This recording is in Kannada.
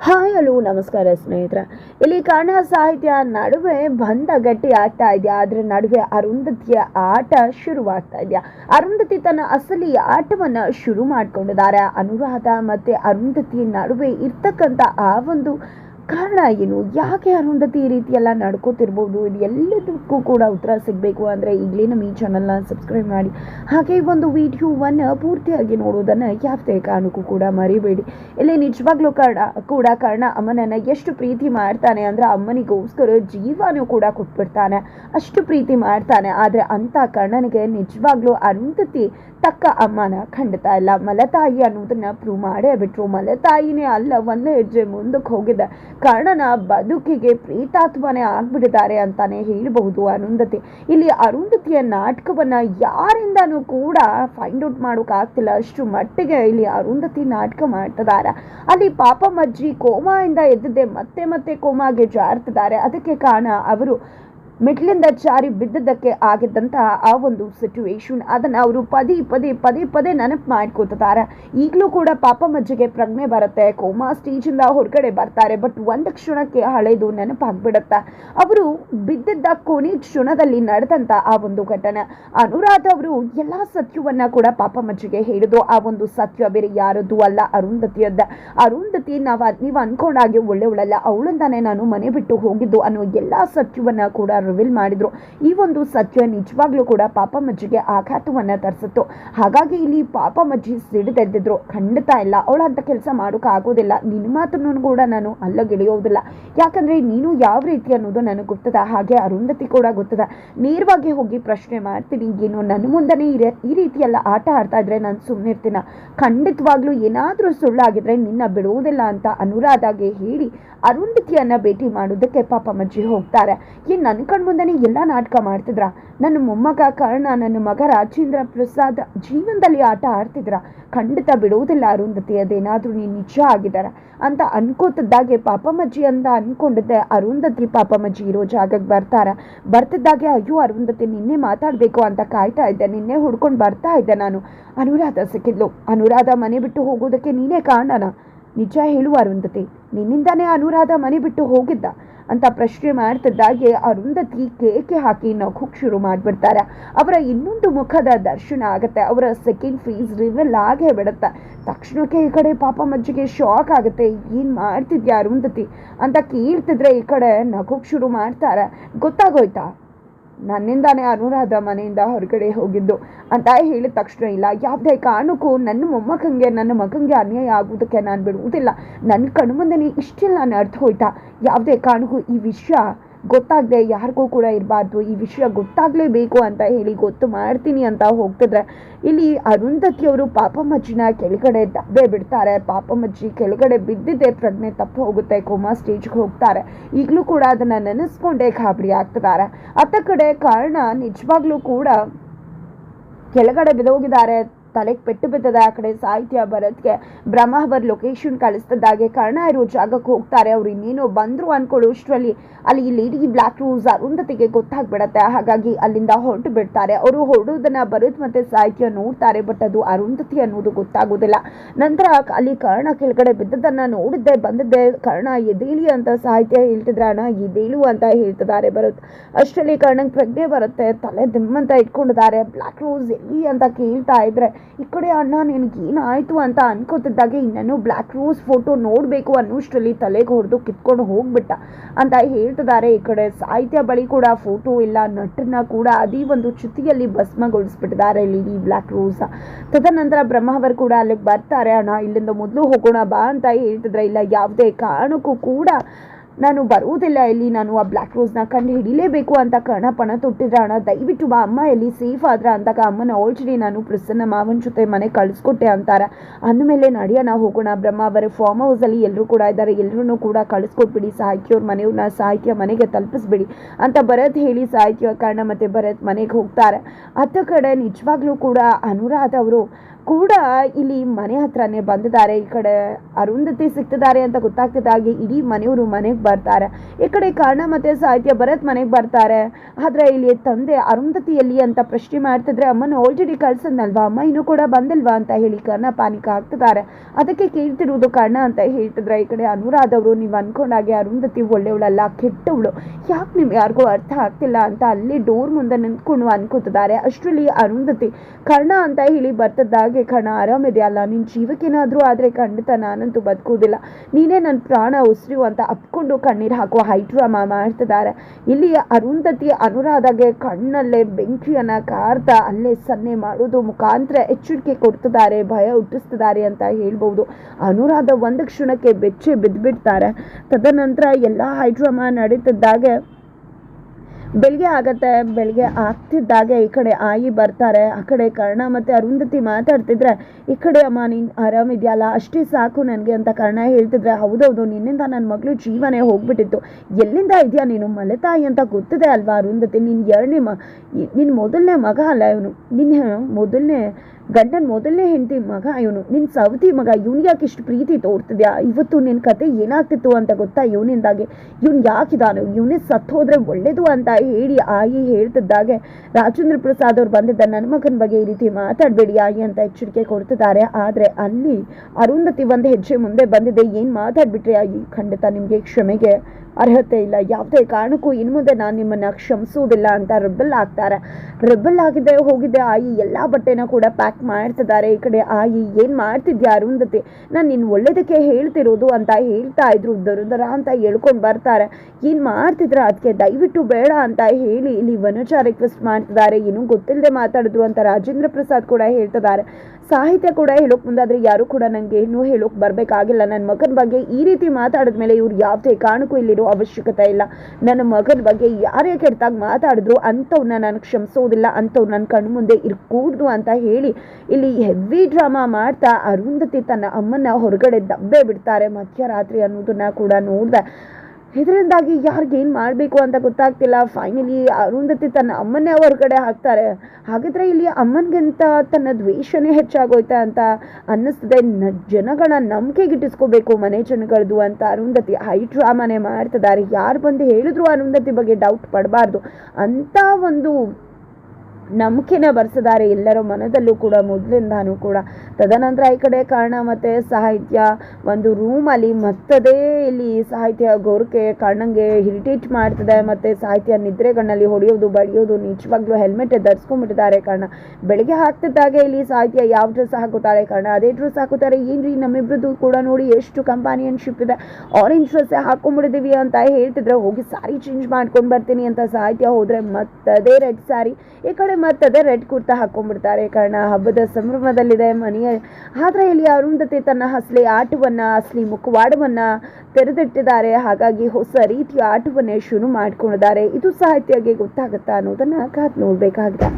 ಹಾಯ್, ಹಲೋ, ನಮಸ್ಕಾರ ಸ್ನೇಹಿತರೆ. ಇಲ್ಲಿ ಕನ್ನಡ ಸಾಹಿತ್ಯ ನಡುವೆ ಬಂದ ಗಟ್ಟಿ ಆಗ್ತಾ ಇದೆಯಾ? ಅದ್ರ ನಡುವೆ ಅರುಂಧತಿಯ ಆಟ ಶುರುವಾಗ್ತಾ ಇದೆಯಾ? ಅರುಂಧತಿ ತನ್ನ ಅಸಲಿ ಆಟವನ್ನ ಶುರು ಮಾಡ್ಕೊಂಡಿದ್ದಾರೆ. ಅನುರಾಧ ಮತ್ತೆ ಅರುಂಧತಿ ನಡುವೆ ಇರ್ತಕ್ಕಂಥ ಆ ಒಂದು ಕಾರಣ ಏನು? ಯಾಕೆ ಅರುಂಧತಿ ಈ ರೀತಿಯೆಲ್ಲ ನಡ್ಕೋತಿರ್ಬೋದು? ಇದು ಎಲ್ಲದಕ್ಕೂ ಕೂಡ ಉತ್ತರ ಸಿಗಬೇಕು ಅಂದರೆ ಈಗಲೇ ನಮ್ಮ ಈ ಚಾನಲ್ನ ಸಬ್ಸ್ಕ್ರೈಬ್ ಮಾಡಿ. ಹಾಗೆ ಈ ಒಂದು ವಿಡಿಯೋವನ್ನು ಪೂರ್ತಿಯಾಗಿ ನೋಡೋದನ್ನು ಯಾವುದೇ ಕಾರಣಕ್ಕೂ ಕೂಡ ಮರಿಬೇಡಿ. ಇಲ್ಲಿ ನಿಜವಾಗ್ಲೂ ಕಾರಣ, ಕೂಡ ಕಾರಣ ಅಮ್ಮನನ್ನು ಎಷ್ಟು ಪ್ರೀತಿ ಮಾಡ್ತಾನೆ ಅಂದರೆ ಅಮ್ಮನಿಗೋಸ್ಕರ ಜೀವನೂ ಕೂಡ ಕೊಟ್ಬಿಡ್ತಾನೆ. ಅಷ್ಟು ಪ್ರೀತಿ ಮಾಡ್ತಾನೆ. ಆದರೆ ಅಂಥ ಕರ್ಣನಿಗೆ ನಿಜವಾಗ್ಲೂ ಅರುಂಧತಿ ತಕ್ಕ ಅಮ್ಮನ ಖಂಡಿತ ಇಲ್ಲ. ಮಲತಾಯಿ ಅನ್ನೋದನ್ನು ಪ್ರೂವ್ ಮಾಡೇ ಬಿಟ್ರು. ಮಲತಾಯಿನೇ ಅಲ್ಲ, ಒಂದು ಹೆಜ್ಜೆ ಮುಂದಕ್ಕೆ ಹೋಗಿದೆ. ಕರ್ಣನ ಬದುಕಿಗೆ ಪ್ರೀತಾತ್ಮನೇ ಆಗ್ಬಿಟ್ಟಿದ್ದಾರೆ ಅಂತಾನೆ ಹೇಳಬಹುದು ಅರುಂಧತಿ. ಇಲ್ಲಿ ಅರುಂಧತಿಯ ನಾಟಕವನ್ನ ಯಾರಿಂದನೂ ಕೂಡ ಫೈಂಡ್ ಔಟ್ ಮಾಡೋಕೆ ಆಗ್ತಿಲ್ಲ. ಅಷ್ಟು ಮಟ್ಟಿಗೆ ಇಲ್ಲಿ ಅರುಂಧತಿ ನಾಟಕ ಮಾಡ್ತಿದ್ದಾರೆ. ಅಲ್ಲಿ ಪಾಪ ಮಜ್ಜಿ ಕೋಮಾಯಿಂದ ಎದ್ದಿದ್ದೆ ಮತ್ತೆ ಮತ್ತೆ ಕೋಮಾಗೆ ಜಾರ್ತಿದ್ದಾರೆ. ಅದಕ್ಕೆ ಕಾರಣ ಅವರು ಮೆಟ್ಲಿಂದ ಚಾರಿ ಬಿದ್ದದಕ್ಕೆ ಆಗಿದ್ದಂತಹ ಆ ಒಂದು ಸಿಚುವೇಶನ್ ಅದನ್ನು ಅವರು ಪದೇ ಪದೇ ಪದೇ ಪದೇ ನೆನಪು ಮಾಡ್ಕೋತಾರೆ ಈಗಲೂ ಕೂಡ ಪಾಪ ಮಜ್ಜಿಗೆ ಪ್ರಜ್ಞೆ ಬರುತ್ತೆ, ಕೋಮಾ ಸ್ಟೇಜಿಂದ ಹೊರಗಡೆ ಬರ್ತಾರೆ ಬಟ್ ಒಂದು ಕ್ಷಣಕ್ಕೆ ಹಳೆದು ನೆನಪಾಗ್ಬಿಡುತ್ತೆ. ಅವರು ಬಿದ್ದಿದ್ದ ಕೊನೆ ಕ್ಷಣದಲ್ಲಿ ನಡೆದಂಥ ಆ ಒಂದು ಘಟನೆ. ಅನುರಾಧ ಅವರು ಎಲ್ಲ ಸತ್ಯವನ್ನು ಕೂಡ ಪಾಪ ಮಜ್ಜಿಗೆ ಹೇಳಿದ್ರು. ಆ ಒಂದು ಸತ್ಯ ಬೇರೆ ಯಾರದ್ದು ಅಲ್ಲ, ಅರುಂಧತಿಯದ್ದ. ಅರುಂಧತಿ ನಾವು, ನೀವು ಅನ್ಕೊಂಡಾಗೆ ಒಳ್ಳೆಲ್ಲ ಅವಳಿಂದಾನೆ ನಾನು ಮನೆ ಬಿಟ್ಟು ಹೋಗಿದ್ದು ಅನ್ನೋ ಎಲ್ಲ ಸತ್ಯವನ್ನು ಕೂಡ ರಿವೀಲ್ ಮಾಡಿದ್ರು. ಈ ಒಂದು ಸತ್ಯ ನಿಜವಾಗ್ಲೂ ಕೂಡ ಪಾಪ ಮಜ್ಜಿಗೆ ಆಘಾತವನ್ನ ತರಿಸಿತ್ತು. ಹಾಗಾಗಿ ಇಲ್ಲಿ ಪಾಪ ಮಜ್ಜಿ ಸಿಡಿದೆದ್ದಿದ್ರು ಖಂಡಿತ ಇಲ್ಲ. ಅವಳು ಅಂತ ಕೆಲಸ ಮಾಡೋಕೆ ಆಗೋದಿಲ್ಲ. ನಿನ್ನ ಮಾತನ್ನು ಕೂಡ ನಾನು ಅಲ್ಲಗಿಳಿಯೋದಿಲ್ಲ ಯಾಕಂದ್ರೆ ನೀನು ಯಾವ ರೀತಿ ಅನ್ನೋದು ನನಗೆ ಗೊತ್ತದ. ಹಾಗೆ ಅರುಂಧತಿ ಕೂಡ ಗೊತ್ತದ. ನೇರವಾಗಿ ಹೋಗಿ ಪ್ರಶ್ನೆ ಮಾಡ್ತೀನಿ. ಏನು ನನ್ನ ಮುಂದೆನೇ ಈ ರೀ- ಈ ರೀತಿ ಎಲ್ಲ ಆಟ ಆಡ್ತಾ ಇದ್ರೆ ನಾನು ಸುಮ್ಮನೆ ಇರ್ತೀನ ಖಂಡಿತವಾಗ್ಲೂ ಏನಾದರೂ ಸುಳ್ಳಾಗಿದ್ರೆ ನಿನ್ನ ಬಿಡುವುದಿಲ್ಲ ಅಂತ ಅನುರಾಧಾಗೆ ಹೇಳಿ ಅರುಂಧತಿಯನ್ನ ಭೇಟಿ ಮಾಡೋದಕ್ಕೆ ಪಾಪ ಮಜ್ಜಿ ಹೋಗ್ತಾರೆ. ಈ ನನ್ನ ಕಣ್ಮುಂದೆನೇ ಎಲ್ಲ ನಾಟಕ ಮಾಡ್ತಿದ್ರ? ನನ್ನ ಮೊಮ್ಮಗ ಕರ್ಣ, ನನ್ನ ಮಗ ರಾಜೇಂದ್ರ ಪ್ರಸಾದ್ ಜೀವನದಲ್ಲಿ ಆಟ ಆಡ್ತಿದ್ರ? ಖಂಡಿತ ಬಿಡುವುದಿಲ್ಲ ಅರುಂಧತಿ ಅದೇನಾದ್ರೂ ನೀನು ನಿಜ ಆಗಿದಾರ? ಅಂತ ಅನ್ಕೋತಿದ್ದಾಗೆ ಪಾಪಮಜ್ಜಿ ಅಂತ ಅನ್ಕೊಂಡಿದ್ದೆ. ಅರುಂಧತಿ ಪಾಪಮಜ್ಜಿ ಇರೋ ಜಾಗಕ್ಕೆ ಬರ್ತಾರ? ಬರ್ತಿದ್ದಾಗೆ ಅಯ್ಯೋ ಅರುಂಧತಿ ನಿನ್ನೆ ಮಾತಾಡಬೇಕು ಅಂತ ಕಾಯ್ತಾ ಇದ್ದೆ. ನಿನ್ನೆ ಹುಡ್ಕೊಂಡು ಬರ್ತಾ ಇದ್ದೆ ನಾನು. ಅನುರಾಧ ಸಿಕ್ಕಿದ್ಲು. ಅನುರಾಧ ಮನೆ ಬಿಟ್ಟು ಹೋಗೋದಕ್ಕೆ ನೀನೇ ಕಾರಣನ? ನಿಜ ಹೇಳುವ ಅರುಂಧತಿ ನಿನ್ನಿಂದಾನೇ ಅನುರಾಧ ಮನೆ ಬಿಟ್ಟು ಹೋಗಿದ್ದ? ಅಂತ ಪ್ರಶ್ನೆ ಮಾಡ್ತಿದ್ದಾಗೆ ಅರುಂಧತಿ ಕೇಕೆ ಹಾಕಿ ನಗುಕ್ ಶುರು ಮಾಡಿಬಿಡ್ತಾರೆ. ಅವರ ಇನ್ನೊಂದು ಮುಖದ ದರ್ಶನ ಆಗುತ್ತೆ. ಅವರ ಸೆಕೆಂಡ್ ಫೇಸ್ ರಿವೆಲ್ ಆಗೇ ಬಿಡುತ್ತೆ. ತಕ್ಷಣಕ್ಕೆ ಈ ಕಡೆ ಪಾಪ ಮಜ್ಜಿಗೆ ಶಾಕ್ ಆಗುತ್ತೆ. ಏನು ಮಾಡ್ತಿದ್ಯಾ ಅರುಂಧತಿ? ಅಂತ ಕೇಳ್ತಿದ್ರೆ ಈ ಕಡೆ ನಗುಕ್ ಶುರು ಮಾಡ್ತಾರೆ. ಗೊತ್ತಾಗೋಯ್ತಾ? ನನ್ನಿಂದಾನೇ ಅನುರಾಧ ಮನೆಯಿಂದ ಹೊರಗಡೆ ಹೋಗಿದ್ದು ಅಂತ ಹೇಳಿದ ತಕ್ಷಣ, ಇಲ್ಲ, ಯಾವುದೇ ಕಾರಣಕ್ಕೂ ನನ್ನ ಮೊಮ್ಮಕ್ಕಂಗೆ ನನ್ನ ಮಗಂಗೆ ಅನ್ಯಾಯ ಆಗುವುದಕ್ಕೆ ನಾನು ಬಿಡುವುದಿಲ್ಲ. ನನ್ನ ಕಣ್ಮುಂದೆನೇ ಇಷ್ಟೆಲ್ಲ ಅರ್ಥ ಹೋಯ್ತಾ? ಯಾವುದೇ ಕಾರಣಕ್ಕೂ ಈ ವಿಷಯ ಗೊತ್ತಾಗದೆ ಯಾರಿಗೂ ಕೂಡ ಇರಬಾರ್ದು. ಈ ವಿಷಯ ಗೊತ್ತಾಗಲೇಬೇಕು ಅಂತ ಹೇಳಿ ಗೊತ್ತು ಮಾಡ್ತೀನಿ ಅಂತ ಹೋಗ್ತಿದ್ರೆ, ಇಲ್ಲಿ ಅರುಂಧತಿಯವರು ಪಾಪಮ್ಮಜ್ಜಿನ ಕೆಳಗಡೆ ದಬ್ಬೆ ಬಿಡ್ತಾರೆ. ಪಾಪಮ್ಮಜ್ಜಿ ಕೆಳಗಡೆ ಬಿದ್ದಿದ್ದೆ ಪ್ರಜ್ಞೆ ತಪ್ಪು ಹೋಗುತ್ತೆ. ಕೋಮಾ ಸ್ಟೇಜ್ಗೆ ಹೋಗ್ತಾರೆ. ಈಗಲೂ ಕೂಡ ಅದನ್ನು ನೆನೆಸ್ಕೊಂಡೇ ಗಾಬರಿ ಆಗ್ತಿದ್ದಾರೆ. ಅತ್ತ ಕಡೆ ಕಾರಣ ನಿಜವಾಗ್ಲೂ ಕೂಡ ಕೆಳಗಡೆ ಬಿದ್ದೋಗಿದ್ದಾರೆ. ತಲೆಗೆ ಪೆಟ್ಟು ಬಿದ್ದದ ಆ ಕಡೆ ಸಾಹಿತ್ಯ ಭರತ್ಗೆ ಬ್ರಹ್ಮ ಅವರ್ ಲೊಕೇಶನ್ ಕಳಿಸ್ತಿದ್ದಾಗೆ ಕರ್ಣ ಇರೋ ಜಾಗಕ್ಕೆ ಹೋಗ್ತಾರೆ. ಅವ್ರು ಇನ್ನೇನೋ ಬಂದರು ಅನ್ಕೊಳ್ಳೋಷ್ಟರಲ್ಲಿ ಅಲ್ಲಿ ಈ ಲೇಡಿ ಬ್ಲ್ಯಾಕ್ ರೂಸ್ ಅರುಂಧತಿಗೆ ಗೊತ್ತಾಗ್ಬಿಡತ್ತೆ. ಹಾಗಾಗಿ ಅಲ್ಲಿಂದ ಹೊರಟು ಬಿಡ್ತಾರೆ. ಅವರು ಹೊರಡೋದನ್ನು ಭರತ್ ಮತ್ತೆ ಸಾಹಿತ್ಯ ನೋಡ್ತಾರೆ ಬಟ್ ಅದು ಅರುಂಧತಿ ಅನ್ನೋದು ಗೊತ್ತಾಗೋದಿಲ್ಲ. ನಂತರ ಅಲ್ಲಿ ಕರ್ಣ ಕೆಳಗಡೆ ಬಿದ್ದದನ್ನ ನೋಡಿದ್ದೆ, ಬಂದಿದ್ದೆ. ಕರ್ಣ ಎದೇಳಿ ಅಂತ ಸಾಹಿತ್ಯ ಹೇಳ್ತಿದ್ರೆ ಅಣ್ಣ ಎದೇಳು ಅಂತ ಹೇಳ್ತಿದ್ದಾರೆ ಭರತ್. ಅಷ್ಟರಲ್ಲಿ ಕರ್ಣಂಗೆ ಪ್ರಜ್ಞೆ ಬರುತ್ತೆ. ತಲೆ ದಿಮ್ಮಂತ ಇಟ್ಕೊಂಡಿದ್ದಾರೆ. ಬ್ಲ್ಯಾಕ್ ರೋಸ್ ಎಲ್ಲಿ ಅಂತ ಕೇಳ್ತಾ ಇದ್ರೆ ಈ ಕಡೆ ಅಣ್ಣ, ನಿನಗೆ ಏನಾಯ್ತು ಅಂತ ಅನ್ಕೋತಿದ್ದಾಗೆ ಇನ್ನೂ ಬ್ಲ್ಯಾಕ್ ರೋಸ್ ಫೋಟೋ ನೋಡಬೇಕು ಅನ್ನೋಷ್ಟರಲ್ಲಿ ತಲೆಗೆ ಹೊಡೆದು ಕಿತ್ಕೊಂಡು ಹೋಗ್ಬಿಟ್ಟ ಅಂತ ಹೇಳ್ತಿದ್ದಾರೆ ಈ ಕಡೆ ಸಾಹಿತ್ಯ ಬಳಿ ಕೂಡ ಫೋಟೋ ಇಲ್ಲ ನಟನ ಕೂಡ ಅದೇ ಒಂದು ಚ್ಯುತಿಯಲ್ಲಿ ಭಸ್ಮಗೊಳಿಸ್ಬಿಟ್ಟಿದ್ದಾರೆ ಈ ಬ್ಲ್ಯಾಕ್ ರೋಸ್ ತದನಂತರ ಬ್ರಹ್ಮಾವರ್ ಕೂಡ ಅಲ್ಲಿಗೆ ಬರ್ತಾರೆ. ಅಣ್ಣ, ಇಲ್ಲಿಂದ ಮೊದಲು ಹೋಗೋಣ ಬಾ ಅಂತ ಹೇಳ್ತಿದ್ರೆ, ಇಲ್ಲ, ಯಾವುದೇ ಕಾರಣಕ್ಕೂ ಕೂಡ ನಾನು ಬರುವುದಿಲ್ಲ ಇಲ್ಲಿ. ನಾನು ಆ ಬ್ಲ್ಯಾಕ್ ರೋಸ್ನ ಕಂಡು ಹಿಡಿಲೇಬೇಕು ಅಂತ ಕಣಪಣ ಪಣ ತೊಟ್ಟಿದ್ರೆ ಅಣ್ಣ. ದಯವಿಟ್ಟು ಬಾ ಅಮ್ಮ, ಎಲ್ಲಿ ಸೇಫ್ ಆದ್ರ ಅಂದಾಗ ಅಮ್ಮನ ಆಲ್ರೆಡಿ ನಾನು ಪ್ರಸನ್ನ ಮಾವನ ಜೊತೆ ಮನೆ ಕಳಿಸ್ಕೊಟ್ಟೆ ಅಂತಾರೆ. ಅಂದಮೇಲೆ ನಡೆಯೋಣ ಹೋಗೋಣ. ಬ್ರಹ್ಮ ಅವರ ಫಾರ್ಮ್ ಹೌಸಲ್ಲಿ ಎಲ್ಲರೂ ಕೂಡ ಇದ್ದಾರೆ. ಎಲ್ಲರೂ ಕೂಡ ಕಳಿಸ್ಕೊಟ್ಬಿಡಿ. ಸಾಹಿತ್ಯವ್ರ ಮನೆಯವ್ರನ್ನ ಸಾಹಿತ್ಯ ಮನೆಗೆ ತಲುಪಿಸ್ಬಿಡಿ ಅಂತ ಭರತ್ ಹೇಳಿ ಸಾಹಿತ್ಯ ಕಾರಣ ಮತ್ತು ಭರತ್ ಮನೆಗೆ ಹೋಗ್ತಾರೆ. ಅತ್ತ ಕಡೆ ನಿಜವಾಗ್ಲೂ ಕೂಡ ಅನುರಾಧ ಅವರು ಕೂಡ ಇಲ್ಲಿ ಮನೆ ಹತ್ರನೇ ಬಂದಿದ್ದಾರೆ. ಈ ಕಡೆ ಅರುಂಧತಿ ಸಿಗ್ತಿದ್ದಾರೆ ಅಂತ ಗೊತ್ತಾಗ್ತಿದ್ದಾಗೆ ಇಡೀ ಮನೆಯವರು ಮನೆಗೆ ಬರ್ತಾರೆ. ಈ ಕಡೆ ಕರ್ಣ ಮತ್ತೆ ಸಾಹಿತ್ಯ ಭರತ್ ಮನೆಗೆ ಬರ್ತಾರೆ. ಆದರೆ ಇಲ್ಲಿ ತಂದೆ ಅರುಂಧತಿ ಎಲ್ಲಿ ಅಂತ ಪ್ರಶ್ನೆ ಮಾಡ್ತಿದ್ರೆ, ಅಮ್ಮನ ಆಲ್ರೆಡಿ ಕಳ್ಸದ್ನಲ್ವಾ? ಅಮ್ಮ ಇನ್ನೂ ಕೂಡ ಬಂದಿಲ್ವಾ? ಅಂತ ಹೇಳಿ ಕರ್ಣ ಪಾನಿಕ ಆಗ್ತಿದ್ದಾರೆ ಅದಕ್ಕೆ ಕೇಳ್ತಿರುವುದು ಕರ್ಣ ಅಂತ ಹೇಳ್ತಿದ್ರೆ, ಈ ಕಡೆ ಅನುರಾಧವರು ನೀವು ಅನ್ಕೊಂಡಾಗೆ ಅರುಂಧತಿ ಒಳ್ಳೆಯವಳಲ್ಲ, ಕೆಟ್ಟವಳು. ಯಾಕೆ ನಿಮ್ಗೆ ಯಾರಿಗೂ ಅರ್ಥ ಆಗ್ತಿಲ್ಲ ಅಂತ ಅಲ್ಲಿ ಡೋರ್ ಮುಂದೆ ನಿಂತ್ಕೊಂಡು ಅನ್ಕೋತಿದ್ದಾರೆ. ಅಷ್ಟರಲ್ಲಿ ಅರುಂಧತಿ ಕರ್ಣ ಅಂತ ಹೇಳಿ ಬರ್ತಿದ್ದಾಗೆ ಕರ್ಣ ಆರಾಮಿದೆಯಲ್ಲ ನಿನ್ನ ಜೀವಕ್ಕೇನಾದರೂ ಆದರೆ ಖಂಡಿತ ನಾನಂತೂ ಬದುಕೋದಿಲ್ಲ ನೀನೇ ನನ್ನ ಪ್ರಾಣ ಉಸಿರು ಅಂತ ಅಪ್ಕೊಂಡು ಕಣ್ಣೀರು ಹಾಕುವ ಹೈಡ್ರಾಮ ಮಾಡ್ತಿದ್ದಾರೆ. ಇಲ್ಲಿ ಅರುಂಧತಿ ಅನುರಾಧಗೆ ಕಣ್ಣಲ್ಲೇ ಬೆಂಕಿಯನ್ನ ಕಾರ್ತಾ ಅಲ್ಲೇ ಸನ್ನೆ ಮಾಡೋದು ಮುಖಾಂತರ ಎಚ್ಚರಿಕೆ ಕೊಡ್ತಿದ್ದಾರೆ, ಭಯ ಹುಟ್ಟಿಸ್ತಿದ್ದಾರೆ ಅಂತ ಹೇಳ್ಬೋದು ಅನುರಾಧ ಒಂದು ಕ್ಷಣಕ್ಕೆ ಬೆಚ್ಚಿ ಬಿದ್ದುಬಿಡ್ತಾರೆ ತದನಂತರ ಎಲ್ಲ ಹೈಡ್ರಾಮಾ ನಡೀತಿದ್ದಾಗೆ ಬೆಳಿಗ್ಗೆ ಆಗತ್ತೆ, ಬೆಳಗ್ಗೆ ಆಗ್ತಿದ್ದಾಗೆ ಈ ಕಡೆ ಆಯಿ ಬರ್ತಾರೆ, ಆ ಕಡೆ ಕರ್ಣ ಮತ್ತೆ ಅರುಂಧತಿ ಮಾತಾಡ್ತಿದ್ರೆ, ಈ ಕಡೆ ಅಮ್ಮ ನೀನು ಆರಾಮಿದೆಯಲ್ಲ ಅಷ್ಟೇ ಸಾಕು ನನಗೆ ಅಂತ ಕರ್ಣ ಹೇಳ್ತಿದ್ರೆ, ಹೌದೌದು, ನಿನ್ನಿಂದ ನನ್ನ ಮಗಳು ಜೀವನೇ ಹೋಗ್ಬಿಟ್ಟಿತ್ತು. ಎಲ್ಲಿಂದ ಇದೆಯಾ ನೀನು ಮಲೆತಾಯಿ ಅಂತ ಗೊತ್ತಿದೆ ಅಲ್ವಾ ಅರುಂಧತಿ? ನಿನ್ ಎರಡನೇ ಮ ನಿನ್ನ ಮೊದಲನೇ ಮಗ ಅಲ್ಲ ಇವನು? ನಿನ್ನ ಮೊದಲನೇ, ಗಂಡನ ಮೊದಲನೇ ಹೆಂಡತಿ ಮಗ ಇವನು? ನಿನ್ನ ಸವತಿ ಮಗ ಇವನಿಗೆ ಯಾಕೆ ಇಷ್ಟು ಪ್ರೀತಿ ತೋರ್ತಿದ್ಯಾ? ಇವತ್ತು ನಿನ್ನ ಕತೆ ಏನಾಗ್ತಿತ್ತು ಅಂತ ಗೊತ್ತಾ ಇವನಿಂದಾಗಿ? ಇವ್ನು ಯಾಕಿದಾನು? ಇವನೇ ಸತ್ತು ಹೋದ್ರೆ ಒಳ್ಳೇದು ಅಂತ ಹೇಳಿ ಆಯಿ ಹೇಳ್ತಿದ್ದಾಗೆ. ರಾಜೇಂದ್ರ ಪ್ರಸಾದ್ ಅವ್ರು ಬಂದಿದ್ದ ನನ್ನ ಮಗನ ಬಗ್ಗೆ ಈ ರೀತಿ ಮಾತಾಡಬೇಡಿ ಆಯಿ ಅಂತ ಎಚ್ಚರಿಕೆ ಕೊಡ್ತಿದ್ದಾರೆ. ಆದರೆ ಅಲ್ಲಿ ಅರುಂಧತಿ ಒಂದು ಹೆಜ್ಜೆ ಮುಂದೆ ಬಂದಿದೆ. ಏನು ಮಾತಾಡ್ಬಿಟ್ರೆ ಆಯಿ ಖಂಡಿತ ನಿಮಗೆ ಕ್ಷಮೆಗೆ ಅರ್ಹತೆ ಇಲ್ಲ. ಯಾವುದೇ ಕಾರಣಕ್ಕೂ ಇನ್ನು ಮುಂದೆ ನಾನು ನಿಮ್ಮನ್ನ ಕ್ಷಮಿಸುವುದಿಲ್ಲ ಅಂತ ರೆಬಲ್ ಆಗ್ತಾರೆ. ರೆಬಲ್ ಆಗಿದೆ ಹೋಗಿದೆ ಆಯಿ ಎಲ್ಲ ಬಟ್ಟೆನ ಕೂಡ ಪ್ಯಾಕ್ ಮಾಡ್ತಿದ್ದಾರೆ ಈ ಕಡೆ ಆಯಿ ಏನು ಮಾಡ್ತಿದ್ಯಾ ಅರುಂಧತಿ? ನಾನು ನಿನ್ನ ಒಳ್ಳೇದಕ್ಕೆ ಹೇಳ್ತಿರೋದು ಅಂತ ಹೇಳ್ತಾ ಇದ್ರು ದರ ಅಂತ ಹೇಳ್ಕೊಂಡು ಬರ್ತಾರೆ. ಏನು ಮಾಡ್ತಿದ್ರ? ಅದಕ್ಕೆ ದಯವಿಟ್ಟು ಬೇಡ ಅಂತ ಹೇಳಿ ಇಲ್ಲಿ ವನಜ ರಿಕ್ವೆಸ್ಟ್ ಮಾಡ್ತಿದ್ದಾರೆ ಏನೂ ಗೊತ್ತಿಲ್ಲದೆ ಮಾತಾಡಿದ್ರು ಅಂತ ರಾಜೇಂದ್ರ ಪ್ರಸಾದ್ ಕೂಡ ಹೇಳ್ತಿದ್ದಾರೆ. ಸಾಹಿತ್ಯ ಕೂಡ ಹೇಳೋಕೆ ಮುಂದಾದರೆ ಯಾರು ಕೂಡ ನನಗೆ ಇನ್ನೂ ಹೇಳೋಕೆ ಬರಬೇಕಾಗಿಲ್ಲ. ನನ್ನ ಮಗನ ಬಗ್ಗೆ ಈ ರೀತಿ ಮಾತಾಡಿದ ಮೇಲೆ ಇವ್ರು ಯಾವುದೇ ಕಾರಣಕ್ಕೂ ಇಲ್ಲಿರೋ ಅವಶ್ಯಕತೆ ಇಲ್ಲ. ನನ್ನ ಮಗನ ಬಗ್ಗೆ ಯಾರೇ ಕೆಡ್ತಾಗ ಮಾತಾಡಿದ್ರು ಅಂಥವ್ನ ನಾನು ಕ್ಷಮಿಸೋದಿಲ್ಲ, ಅಂಥವ್ರು ನನ್ನ ಕಣ್ಣು ಮುಂದೆ ಇರ್ಕೂಡ್ದು ಅಂತ ಹೇಳಿ ಇಲ್ಲಿ ಹೆವಿ ಡ್ರಾಮಾ ಮಾಡ್ತಾ ಅರುಂಧತಿ ತನ್ನ ಅಮ್ಮನ ಹೊರಗಡೆ ದಬ್ಬೆ ಬಿಡ್ತಾರೆ ಮಧ್ಯರಾತ್ರಿ ಅನ್ನೋದನ್ನ ಕೂಡ ನೋಡಿದೆ. ಇದರಿಂದಾಗಿ ಯಾರಿಗೇನು ಮಾಡಬೇಕು ಅಂತ ಗೊತ್ತಾಗ್ತಿಲ್ಲ. ಫೈನಲಿ ಅರುಂಧತಿ ತನ್ನ ಅಮ್ಮನ್ನೇ ಹೊರಗಡೆ ಹಾಕ್ತಾರೆ. ಹಾಗಿದ್ರೆ ಇಲ್ಲಿ ಅಮ್ಮನಿಗಿಂತ ತನ್ನ ದ್ವೇಷನೇ ಹೆಚ್ಚಾಗೋಯ್ತ ಅಂತ ಅನ್ನಿಸ್ತದೆ. ಜನಗಳ ನಂಬಿಕೆ ಗಿಟ್ಟಿಸ್ಕೋಬೇಕು ಮನೆ ಜನಗಳದು ಅಂತ ಅರುಂಧತಿ ಹೈ ಡ್ರಾಮಾನೇ ಮಾಡ್ತಿದ್ದಾರೆ. ಯಾರು ಬಂದು ಹೇಳಿದ್ರು ಅರುಂಧತಿ ಬಗ್ಗೆ ಡೌಟ್ ಪಡಬಾರ್ದು. ಅಂತ ಒಂದು ನಂಬಿಕೆನ ಬರ್ಸಿದ್ದಾರೆ ಎಲ್ಲರ ಮನದಲ್ಲೂ ಕೂಡ, ಮೊದಲಿಂದಾನು ಕೂಡ. ತದನಂತರ ಈ ಕಡೆ ಕಾರಣ ಮತ್ತು ಸಾಹಿತ್ಯ, ಒಂದು ರೂಮಲ್ಲಿ ಮತ್ತದೇ ಇಲ್ಲಿ ಸಾಹಿತ್ಯ ಗೋರ್ಕೆ ಕಾರಣಂಗೆ ಹಿರಿಟೇಟ್ ಮಾಡ್ತದೆ, ಮತ್ತು ಸಾಹಿತ್ಯ ನಿದ್ರೆಗಣ್ಣಲ್ಲಿ ಹೊಡೆಯೋದು, ಬಡಿಯೋದು, ನಿಜವಾಗ್ಲೂ ಹೆಲ್ಮೆಟ್ ಧರಿಸ್ಕೊಂಡ್ಬಿಟ್ಟಿದ್ದಾರೆ ಕಾರಣ. ಬೆಳಿಗ್ಗೆ ಹಾಕ್ತಿದ್ದಾಗೆ ಇಲ್ಲಿ ಸಾಹಿತ್ಯ ಯಾವ ಡ್ರೆಸ್ ಹಾಕುತ್ತಾರೆ ಕಾರಣ? ಅದೇ ಡ್ರೆಸ್ ಹಾಕುತ್ತಾರೆ ಏನ್ರಿ? ನಮ್ಮಿಬ್ರದ್ದು ಕೂಡ ನೋಡಿ ಎಷ್ಟು ಕಂಪಾನಿಯನ್ಶಿಪ್ ಇದೆ. ಆರೆಂಜ್ ಡ್ರೆಸ್ ಹಾಕೊಂಡ್ಬಿಡಿದೀವಿ ಅಂತ ಹೇಳ್ತಿದ್ರೆ ಹೋಗಿ ಸಾರಿ ಚೇಂಜ್ ಮಾಡ್ಕೊಂಡು ಬರ್ತೀನಿ ಅಂತ ಸಾಹಿತ್ಯ ಹೋದ್ರೆ ಮತ್ತದೇ ರೆಡ್ ಸಾರಿ ಈ ಕಡೆ ಮತ್ತದೇ ರೆಡ್ ಕುರ್ತಾ ಹಾಕೊಂಡ್ಬಿಡ್ತಾರೆ. ಕಾರಣ ಹಬ್ಬದ ಸಂಭ್ರಮದಲ್ಲಿದೆ ಮನೆಯ ಆದರೆ ಇಲ್ಲಿ ಅರುಂಧತಿ ತನ್ನ ಅಸಲಿ ಆಟವನ್ನ, ಅಸಲಿ ಮುಖವಾಡವನ್ನ ತೆರೆದಿಟ್ಟಿದ್ದಾರೆ. ಹಾಗಾಗಿ ಹೊಸ ರೀತಿಯ ಆಟವನ್ನೇ ಶುರು ಮಾಡ್ಕೊಂಡಿದ್ದಾರೆ. ಇದು ಸಾಹಿತ್ಯಗೆ ಗೊತ್ತಾಗುತ್ತಾ ಅನ್ನೋದನ್ನ ಕಾದು ನೋಡ್ಬೇಕಾಗಿದೆ.